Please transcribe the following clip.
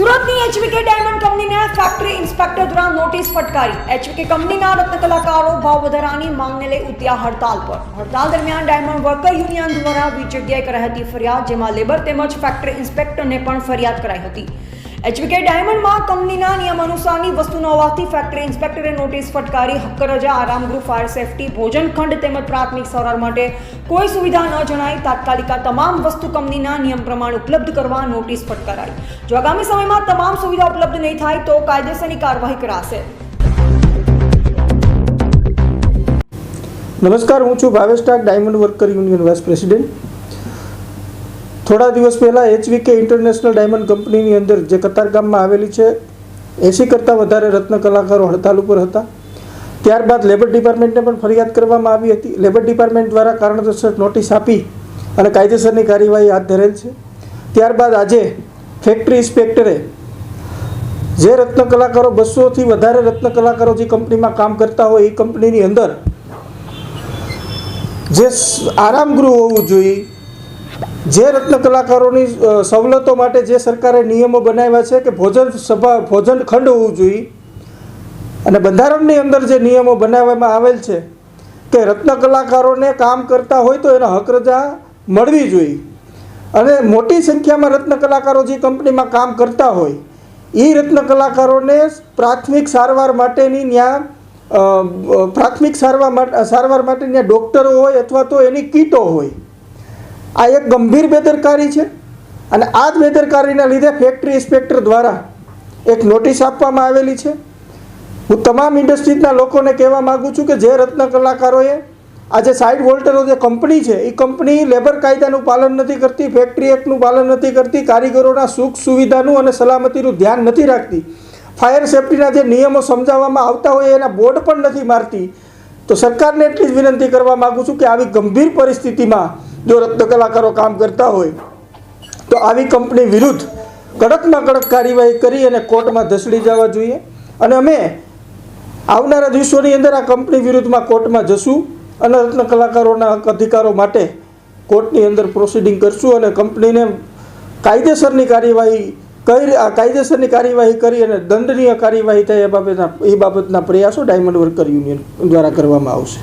સુરતની HVK diamond કંપનીને factory inspector દ્વારા નોટિસ ફટકારી. એચવીકે કંપનીના રત્ન કલાકારો ભાવ વધારાની માંગને લઈ ઉત્યા હડતાલ પર. હડતાલ દરમિયાન ડાયમંડ વર્કર યુનિયન દ્વારા વીજ જગ્યાએ કરાઈ હતી ફરિયાદ, જેમાં લેબર તેમજ ફેક્ટરી ઇન્સ્પેક્ટરને પણ ફરિયાદ કરાઈ હતી. એચવીકે ડાયમંડમાં કંપનીના નિયમ અનુસારની વસ્તુ ન હોવાથી ફેક્ટરી ઇન્સ્પેક્ટરે નોટિસ ફટકારી હક્કરજા આરામગૃહ આરામ ફાયર સેફટી ભોજન ખંડ તેમજ પ્રાથમિક સારવાર માટે કોઈ સુવિધા ન જણાય તાત્કાલિક તમામ વસ્તુ કંપનીના નિયમ પ્રમાણે ઉપલબ્ધ કરવા નોટિસ ફટકારાઈ. જો આગામી સમયમાં તમામ સુવિધા ઉપલબ્ધ નહીં થાય તો કાયદેસરની કાર્યવાહી કરાશે. નમસ્કાર, હું છું Bhavesh Tak diamond worker union vice president થોડા દિવસ પહેલાં એચવીકે ઇન્ટરનેશનલ ડાયમંડ કંપનીની અંદર જે કતારગામમાં આવેલી છે એંસી કરતાં વધારે રત્ન કલાકારો હડતાલ ઉપર હતા. ત્યારબાદ લેબર ડિપાર્ટમેન્ટને પણ ફરિયાદ કરવામાં આવી હતી. લેબર ડિપાર્ટમેન્ટ દ્વારા કારણદર્શક નોટિસ આપી અને કાયદેસરની કાર્યવાહી હાથ ધરેલ છે. ત્યારબાદ આજે ફેક્ટરી ઇન્સ્પેક્ટરે જે રત્ન કલાકારો બસોથી વધારે રત્ન કલાકારો જે કંપનીમાં કામ કરતા હોય, એ કંપનીની અંદર જે આરામગૃહ હોવું જોઈએ જે રત્ન કલાકારોની સવલતો માટે જે સરકારે નિયમો બનાવ્યા છે કે ભોજન સભા, ભોજન ખંડ હોવું જોઈએ, અને બંધારણની અંદર જે નિયમો બનાવવામાં આવેલ છે કે રત્ન કલાકારોને કામ કરતા હોય તો એને હક રજા મળવી જોઈએ. અને મોટી સંખ્યામાં રત્ન કલાકારો જે કંપનીમાં કામ કરતા હોય એ રત્ન કલાકારોને પ્રાથમિક સારવાર માટેની ત્યાં પ્રાથમિક સારવાર સારવાર માટે ત્યાં ડૉક્ટરો હોય અથવા તો એની કીટો હોય આ એક ગંભીર બેદરકારી છે અને આ જ બેદરકારીના લીધે ફેક્ટરી ઇન્સ્પેક્ટર દ્વારા એક નોટિસ આપવામાં આવેલી છે. હું તમામ ઇન્ડસ્ટ્રીઝના લોકોને કહેવા માગું છું કે જે રત્ન કલાકારોએ આજે સાઇડ વોલ્ટરો જે કંપની છે એ કંપની લેબર કાયદાનું પાલન નથી કરતી ફેક્ટરી એક્ટનું પાલન નથી કરતી, કારીગરોના સુખ સુવિધાનું અને સલામતીનું ધ્યાન નથી રાખતી. ફાયર સેફટીના જે નિયમો સમજાવવામાં આવતા હોય એના બોર્ડ પણ નથી મારતી. તો સરકારને એટલી જ વિનંતી કરવા માગું છું કે આવી ગંભીર પરિસ્થિતિમાં જો રત્ન કલાકારો કામ કરતા હોય, તો આવી કંપની વિરુદ્ધ કડકમાં કડક કાર્યવાહી કરી અને કોર્ટમાં ધસડી જવા જોઈએ. અને અમે આવનારા દિવસોની અંદર આ કંપની વિરુદ્ધમાં કોર્ટમાં જશું અને રત્ન કલાકારોના હક અધિકારો માટે કોર્ટની અંદર પ્રોસિડિંગ કરશું અને કંપનીને કાયદેસરની કાર્યવાહી કઈ કાયદેસરની કાર્યવાહી કરી અને દંડનીય કાર્યવાહી થાય એ બાબતના એ બાબતના પ્રયાસો ડાયમંડ વર્કર યુનિયન દ્વારા કરવામાં આવશે.